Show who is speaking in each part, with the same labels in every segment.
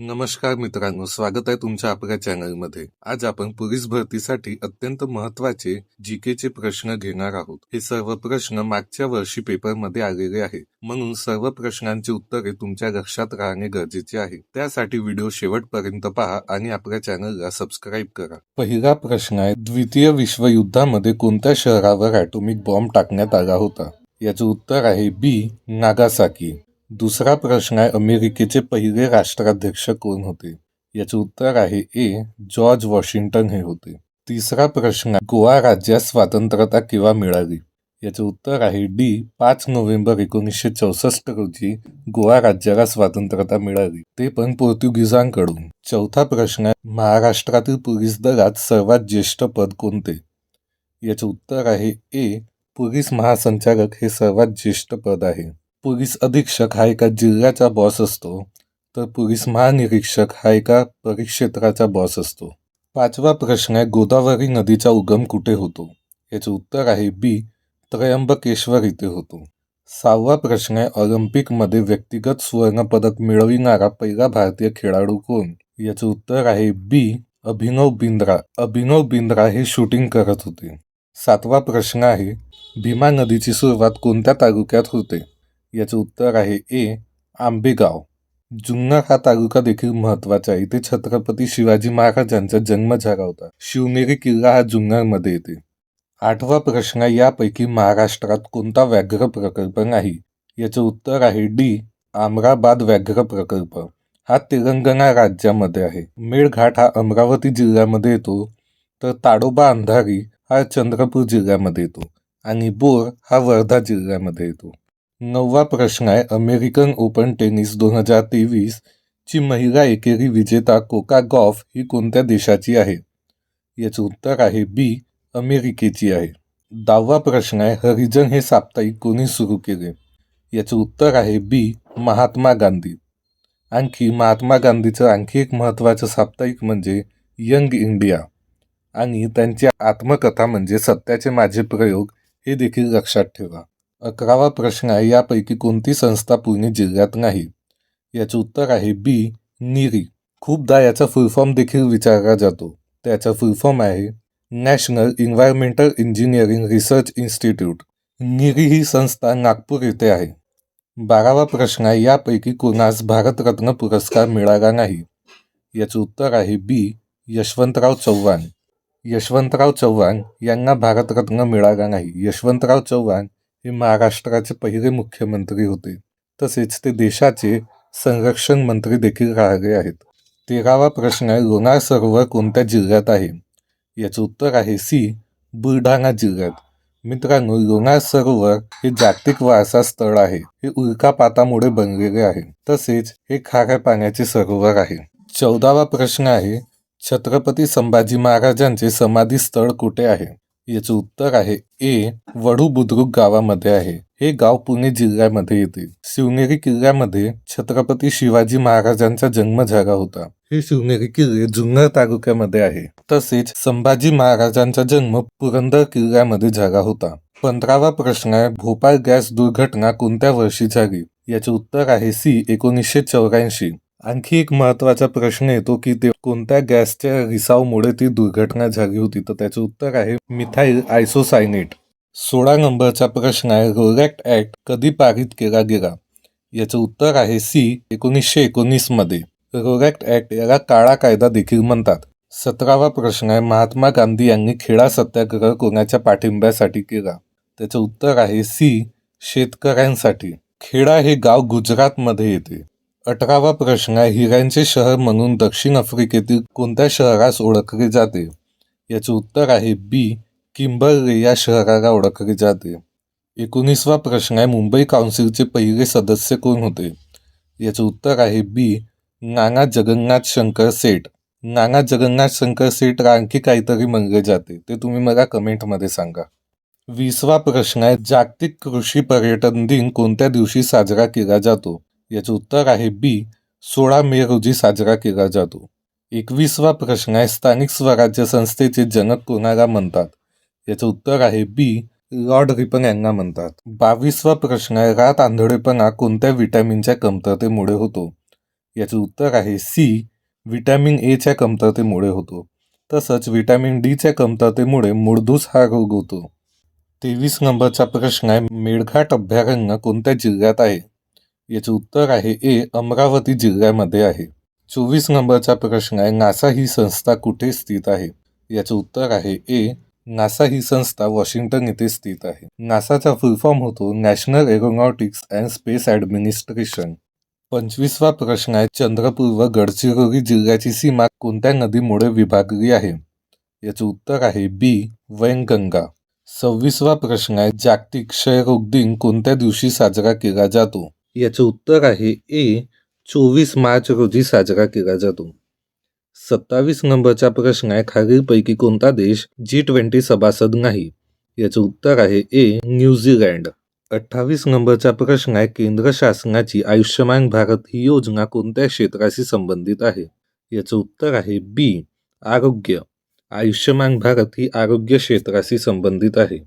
Speaker 1: नमस्कार मित्रांनो स्वागत आहे तुमच्या आपल्या चॅनलमध्ये. आज आपण पोलीस भरतीसाठी अत्यंत महत्त्वाचे जीके चे प्रश्न घेणार आहोत. हे सर्व प्रश्न मागच्या वर्षी पेपरमध्ये आलेले आहे म्हणून सर्व प्रश्नांची उत्तरे तुमच्या लक्षात राहणे गरजेचे आहे. त्यासाठी व्हिडिओ शेवटपर्यंत पहा आणि आपल्या चॅनलला सबस्क्राईब करा. पहिला प्रश्न आहे द्वितीय विश्वयुद्धामध्ये कोणत्या शहरावर ॲटॉमिक बॉम्ब टाकण्यात आला होता? याचे उत्तर आहे बी नागासाकी. दुसरा प्रश्न आहे अमेरिकेचे पहिले राष्ट्राध्यक्ष कोण होते? याचे उत्तर आहे ए जॉर्ज वॉशिंग्टन हे होते. तिसरा प्रश्न आहे गोवा राज्यात स्वातंत्र्यता केव्हा मिळाली? याचे उत्तर आहे डी पाच नोव्हेंबर एकोणीसशे चौसष्ट रोजी गोवा राज्याला स्वातंत्र्यता मिळाली. ते पण पोर्तुगीजांकडून. चौथा प्रश्न आहे महाराष्ट्रातील पोलीस दलात सर्वात ज्येष्ठ पद कोणते? याचे उत्तर आहे ए पोलीस महासंचालक हे सर्वात ज्येष्ठ पद आहे. पोलीस अधीक्षक हा एका जिल्ह्याचा बॉस असतो. तर पोलीस महानिरीक्षक हा एका परिक्षेत्राचा बॉस असतो. पाचवा प्रश्न आहे गोदावरी नदीचा उगम कुठे होतो? याचे उत्तर आहे बी त्र्यंबकेश्वर इथे होतो. सहावा प्रश्न आहे ऑलिम्पिकमध्ये व्यक्तिगत सुवर्णपदक मिळविणारा पहिला भारतीय खेळाडू कोण? याचे उत्तर आहे बी अभिनव बिंद्रा. अभिनव बिंद्रा हे शूटिंग करत होते. सातवा प्रश्न आहे भीमा नदीची सुरुवात कोणत्या तालुक्यात होते? याचे उत्तर आहे ए आंबेगाव. जुन्नर हा तालुका देखील महत्त्वाचा आहे. इथे छत्रपती शिवाजी महाराजांचा जन्म झाला होता. शिवनेरी किल्ला हा जुन्नरमध्ये येते. आठवा प्रश्न यापैकी महाराष्ट्रात कोणता व्याघ्र प्रकल्प नाही? याचे उत्तर आहे डी आमराबाद व्याघ्र प्रकल्प. हा तेलंगणा राज्यामध्ये आहे. मेळघाट हा अमरावती जिल्ह्यामध्ये येतो. तर ताडोबा अंधारी हा चंद्रपूर जिल्ह्यामध्ये येतो. आणि बोर हा वर्धा जिल्ह्यामध्ये येतो. नववा प्रश्न आहे. अमेरिकन ओपन टेनिस दोन हजार तेवीस ची महिला एकेरी विजेता कोका गॉफ ही कोणत्या देशाची आहे? याचे उत्तर आहे बी अमेरिकेची आहे. दहावा प्रश्न आहे. हरिजन हे साप्ताहिक कोणी सुरू केले? याचे उत्तर आहे बी महात्मा गांधी. आणखी महात्मा गांधीचं आणखी एक महत्त्वाचं साप्ताहिक म्हणजे यंग इंडिया. आणि त्यांची आत्मकथा म्हणजे सत्याचे माझे प्रयोग हे देखील लक्षात ठेवा. अकरावा प्रश्न आहे यापैकी कोणती संस्था पुणे जिल्ह्यात नाही? याचे उत्तर आहे बी निरी. खूपदा याचा फुलफॉर्म देखील विचारला जातो. त्याचा फुलफॉर्म आहे national environmental engineering research institute NEERI ही संस्था नागपूर येथे आहे. बारावा प्रश्न आहे यापैकी कोणास भारतरत्न पुरस्कार मिळाला नाही? याचे उत्तर आहे बी यशवंतराव चव्हाण. यशवंतराव चव्हाण यांना भारतरत्न मिळाला नाही. यशवंतराव चव्हाण हे महाराष्ट्राचे पहिले मुख्यमंत्री होते. तसेच ते देशाचे संरक्षण मंत्री देखील राहिले आहेत. तेरावा प्रश्न आहे लोणार सरोवर कोणत्या जिल्ह्यात आहे? याचे उत्तर आहे सी बुलढाणा जिल्ह्यात. मित्रांनो लोणार सरोवर हे जागतिक वारसा स्थळ आहे. हे उल्कापातामुळे बनलेले आहे. तसेच हे खाऱ्या पाण्याचे सरोवर आहे. चौदावा प्रश्न आहे छत्रपती संभाजी महाराजांचे समाधी स्थळ कुठे आहे? याचं उत्तर आहे ए वडू बुद्रुक गावामध्ये आहे. हे गाव पुणे जिल्ह्यामध्ये येते. शिवनेरी किल्ल्यामध्ये छत्रपती शिवाजी महाराजांचा जन्म झाला होता. हे शिवनेरी किल्ले जुन्नर तालुक्यामध्ये आहे. तसेच संभाजी महाराजांचा जन्म पुरंदर किल्ल्यामध्ये झाला होता. पंधरावा प्रश्न आहे भोपाळ गॅस दुर्घटना कोणत्या वर्षी झाली? याचे उत्तर आहे सी एकोणीसशे चौऱ्याऐंशी. आणखी एक महत्त्वाचा प्रश्न येतो की ते कोणत्या गॅसच्या रिसावमुळे ती दुर्घटना झाली होती? तर त्याचे उत्तर आहे मिथाईल आयसोसायनेट. सोळा नंबरचा प्रश्न आहे रोरॅक्ट ऍक्ट कधी पारित केला गेला? याचं उत्तर आहे सी एकोणीसशे एकोणीसमध्ये. रोलॅक्ट ऍक्ट याला काळा कायदा देखील म्हणतात. सतरावा प्रश्न आहे महात्मा गांधी यांनी खेडा सत्याग्रह कोणाच्या पाठिंब्यासाठी केला? त्याचं उत्तर आहे सी शेतकऱ्यांसाठी. खेडा हे गाव गुजरातमध्ये येते. अठरावा प्रश्न आहे हिऱ्यांचे शहर म्हणून दक्षिण आफ्रिकेतील कोणत्या शहरास ओळखले जाते? याचे उत्तर आहे बी किंबर्ले या शहराला ओळखले जाते. एकोणीसवा प्रश्न आहे मुंबई काउन्सिलचे पहिले सदस्य कोण होते? याचे उत्तर आहे बी नाना जगन्नाथ शंकर सेठ. नाना जगन्नाथ शंकर सेठ आणखी काहीतरी म्हणले जाते ते तुम्ही मला कमेंटमध्ये सांगा. वीसवा प्रश्न आहे जागतिक कृषी पर्यटन दिन कोणत्या दिवशी साजरा केला जातो? याचे उत्तर आहे बी. सोळा मे रोजी साजरा केला जातो. एकवीसवा प्रश्न आहे स्थानिक स्वराज्य संस्थेचे जनक कोणाला म्हणतात? याचं उत्तर आहे बी. लॉर्ड रिपन यांना म्हणतात. बावीसवा प्रश्न आहे रात आंधळेपणा कोणत्या विटॅमिनच्या कमतरतेमुळे होतो? याचं उत्तर आहे सी. व्हिटॅमिन एच्या कमतरतेमुळे होतो. तसंच विटॅमिन डीच्या कमतरतेमुळे मुळदूस हा रोग होतो. तेवीस नंबरचा प्रश्न आहे मेळघाट अभयारण्य कोणत्या जिल्ह्यात आहे? याचे उत्तर आहे ए. अमरावती जिल्ह्यामध्ये आहे. चोवीस नंबरचा प्रश्न आहे नासा ही संस्था कुठे स्थित आहे? याचं उत्तर आहे ए. नासा ही संस्था वॉशिंग्टन येथे स्थित आहे. नासाचा फुल फॉर्म होतो national aeronautics and space administration. पंचवीसवा प्रश्न आहे चंद्रपूर व गडचिरोली जिल्ह्याची सीमा कोणत्या नदीमुळे विभागली आहे? याचं उत्तर आहे बी. वैनगंगा. सव्वीसवा प्रश्न आहे जागतिक क्षयरोग दिन कोणत्या दिवशी साजरा केला जातो? याचं उत्तर आहे ए चोवीस मार्च रोजी साजरा केला जातो. सत्तावीस नंबरचा प्रश्न आहे खालीलपैकी कोणता देश जी ट्वेंटी सभासद नाही? याचं उत्तर आहे ए न्यूझीलँड अठ्ठावीस नंबरचा प्रश्न आहे केंद्र शासनाची आयुष्यमान भारत ही योजना कोणत्या क्षेत्राशी संबंधित आहे? याचं उत्तर आहे बी आरोग्य. आयुष्यमान भारत ही आरोग्य क्षेत्राशी संबंधित आहे.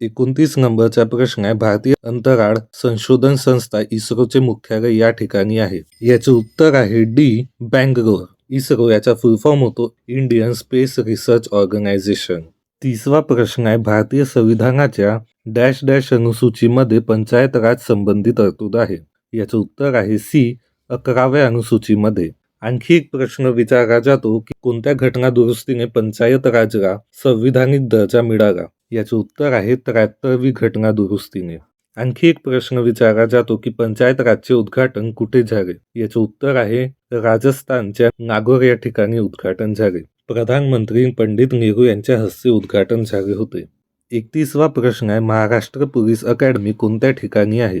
Speaker 1: एकोणतीस नंबरचा प्रश्न आहे. भारतीय अंतराळ संशोधन संस्था इस्रोचे मुख्यालय या ठिकाणी आहे. याचे उत्तर आहे डी बँगलोर. इस्रो याचा फुल फॉर्म होतो इंडियन स्पेस रिसर्च ऑर्गनायझेशन. तिसवा प्रश्न आहे भारतीय संविधानाच्या डॅश डॅश अनुसूचीमध्ये पंचायत राज संबंधी तरतूद आहे. याचं उत्तर आहे सी अकराव्या अनुसूचीमध्ये. आणखी एक प्रश्न विचारला जातो की कोणत्या घटना दुरुस्तीने पंचायत राजला संविधानिक दर्जा मिळाला? याचं उत्तर आहे त्र्याहत्तरवी घटना दुरुस्तीने. आणखी एक प्रश्न विचारला जातो की पंचायत राजचे उद्घाटन कुठे झाले? याचं उत्तर आहे राजस्थानच्या नागोर या ठिकाणी उद्घाटन झाले. प्रधानमंत्री पंडित नेहरू यांच्या हस्ते उद्घाटन झाले होते. एकतीसवा प्रश्न आहे महाराष्ट्र पोलीस अकॅडमी कोणत्या ठिकाणी आहे?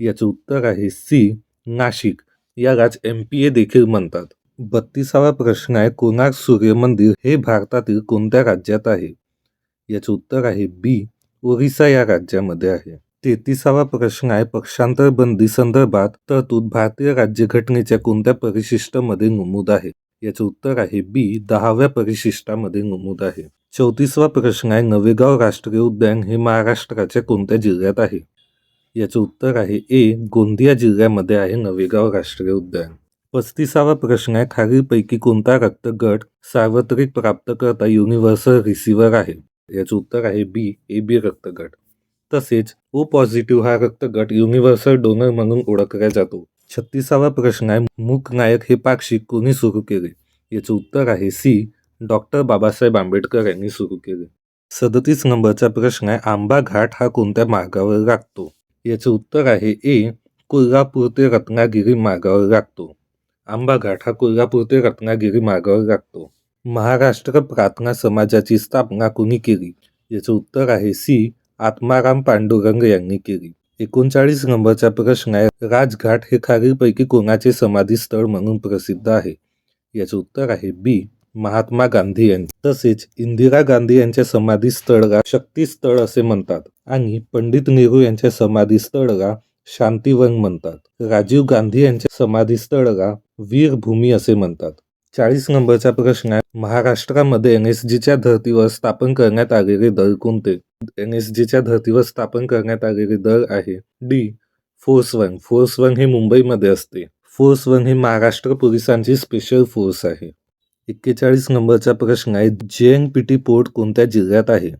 Speaker 1: याचं उत्तर आहे सी नाशिक. यालाच एम पी ए देखील म्हणतात. बत्तीसावा प्रश्न आहे कोणार्क सूर्य मंदिर हे भारतातील कोणत्या राज्यात आहे? याचं उत्तर आहे बी. ओरिसा या राज्यामध्ये आहे. तेहतीसावा प्रश्न आहे पक्षांतर बंदी संदर्भात तरतूद भारतीय राज्यघटनेच्या कोणत्या परिशिष्टामध्ये नमूद आहे? याचं उत्तर आहे बी. दहाव्या परिशिष्टामध्ये नमूद आहे. चौतीसवा प्रश्न आहे नवेगाव राष्ट्रीय उद्यान हे महाराष्ट्राच्या कोणत्या जिल्ह्यात आहे? याचं उत्तर आहे ए. गोंदिया जिल्ह्यामध्ये आहे नवेगाव राष्ट्रीय उद्यान. पस्तीसावा प्रश्न आहे खालीलपैकी कोणता रक्तगट सार्वत्रिक प्राप्तकर्ता युनिव्हर्सल रिसिव्हर आहे? याचं उत्तर आहे बी ए बी रक्तगट. तसेच ओ पॉझिटिव्ह हा रक्तगट युनिव्हर्सल डोनर म्हणून ओळखला जातो. छत्तीसावा प्रश्न आहे मूक नायक हे पाक्षिक कोणी सुरू केले? याचं उत्तर आहे सी डॉक्टर बाबासाहेब आंबेडकर यांनी सुरू केले. सदतीस नंबरचा प्रश्न आहे आंबा घाट हा कोणत्या मार्गावर लागतो याचं उत्तर आहे ए कोल्हापूर ते रत्नागिरी मार्गावर लागतो आंबा घाट हा कोल्हापूर ते रत्नागिरी मार्गावर लागतो महाराष्ट्र प्रार्थना समाजाची स्थापना कुणी केली? याचं उत्तर आहे सी. आत्माराम पांडुरंग यांनी केली. एकोणचाळीस नंबरचा प्रश्न आहे राजघाट हे खालीलपैकी कोणाचे समाधी स्थळ म्हणून प्रसिद्ध आहे? याचं उत्तर आहे बी. महात्मा गांधी यांचे तसेच इंदिरा गांधी यांच्या समाधी स्थळला शक्ती स्थळ असे म्हणतात आणि पंडित नेहरू यांच्या समाधी स्थळला शांतीवन म्हणतात. राजीव गांधी यांच्या समाधी स्थळला वीरभूमी असे म्हणतात. चाळीस नंबरचा प्रश्न आहे. महाराष्ट्रामध्ये एन एस जीच्या धर्तीवर स्थापन करण्यात आलेले दल कोणते? एन एस जीच्या धर्तीवर स्थापन करण्यात आलेले दल आहे. D. Force one. Force one हे मुंबईमध्ये असते. फोर्स वन हे महाराष्ट्र पोलिसांची स्पेशल फोर्स आहे. एक्केचाळीस नंबरचा प्रश्न आहे. जे एन पी टी पोर्ट कोणत्या जिल्ह्यात आहे?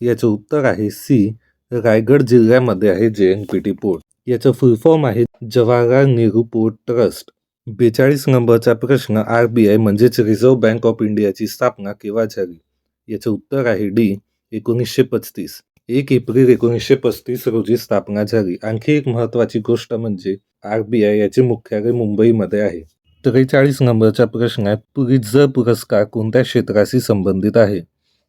Speaker 1: याचं उत्तर आहे सी. रायगड जिल्ह्यामध्ये आहे जे एन पी टी पोर्ट. याचं फुल फॉर्म आहे जवाहरलाल नेहरू पोर्ट ट्रस्ट. बेचाळीस नंबरचा प्रश्न आर बी आय म्हणजेच रिझर्व्ह बँक ऑफ इंडियाची स्थापना केव्हा झाली? याचं उत्तर आहे डी एकोणीसशे पस्तीस. एक एप्रिल एकोणीसशे पस्तीस रोजी स्थापना झाली. आणखी एक महत्त्वाची गोष्ट म्हणजे आर बी आय याचे मुख्यालय मुंबईमध्ये आहे. त्रेचाळीस नंबरचा प्रश्न आहे पुलित्झर पुरस्कार कोणत्या क्षेत्राशी संबंधित आहे?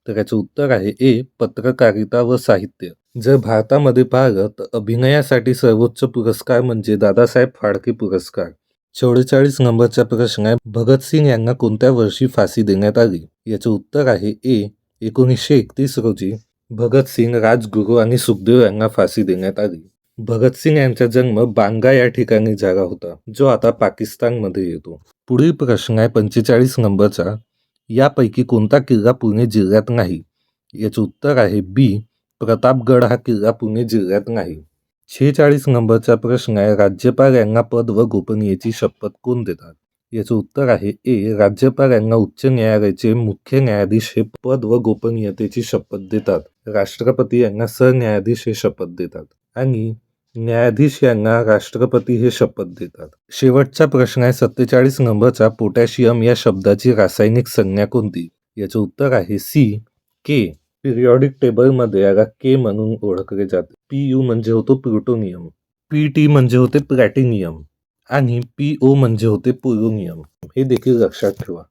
Speaker 1: तर याचं उत्तर आहे ए पत्रकारिता व साहित्य. जर भारतामध्ये पाहिलं तर अभिनयासाठी सर्वोच्च पुरस्कार म्हणजे दादासाहेब फाळके पुरस्कार. चौवेचाळीस नंबरचा प्रश्न आहे भगतसिंग यांना कोणत्या वर्षी फाशी देण्यात आली? याचं उत्तर आहे ए एकोणीसशे एकतीस रोजी. भगतसिंग राजगुरू आणि सुखदेव यांना फाशी देण्यात आली. भगतसिंग यांचा जन्म बांगा या ठिकाणी झाला होता जो आता पाकिस्तानमध्ये येतो. पुढील प्रश्न आहे पंचेचाळीस नंबरचा यापैकी कोणता किल्ला पुणे जिल्ह्यात नाही? याचं उत्तर आहे बी प्रतापगड हा किल्ला पुणे जिल्ह्यात नाही. छेचाळीस नंबरचा प्रश्न आहे राज्यपाल यांना पद व गोपनीयतेची शपथ कोण देतात याचं उत्तर आहे ए. राज्यपाल यांना उच्च न्यायालयाचे मुख्य न्यायाधीश हे पद व गोपनीयतेची शपथ देतात. राष्ट्रपती यांना सरन्यायाधीश हे शपथ देतात. आणि न्यायाधीश यांना राष्ट्रपती हे शपथ देतात. शेवटचा प्रश्न आहे सत्तेचाळीस नंबरचा पोटॅशियम या शब्दाची रासायनिक संज्ञा कोणती? याचं उत्तर आहे सी. के. पिरियॉडिक टेबलमध्ये याला के म्हणून ओळखले जाते. पी यू म्हणजे होतो प्लुटोनियम पी टी म्हणजे होते प्लॅटिनियम आणि पी ओ म्हणजे होते पोलोनियम हे देखील लक्षात ठेवा.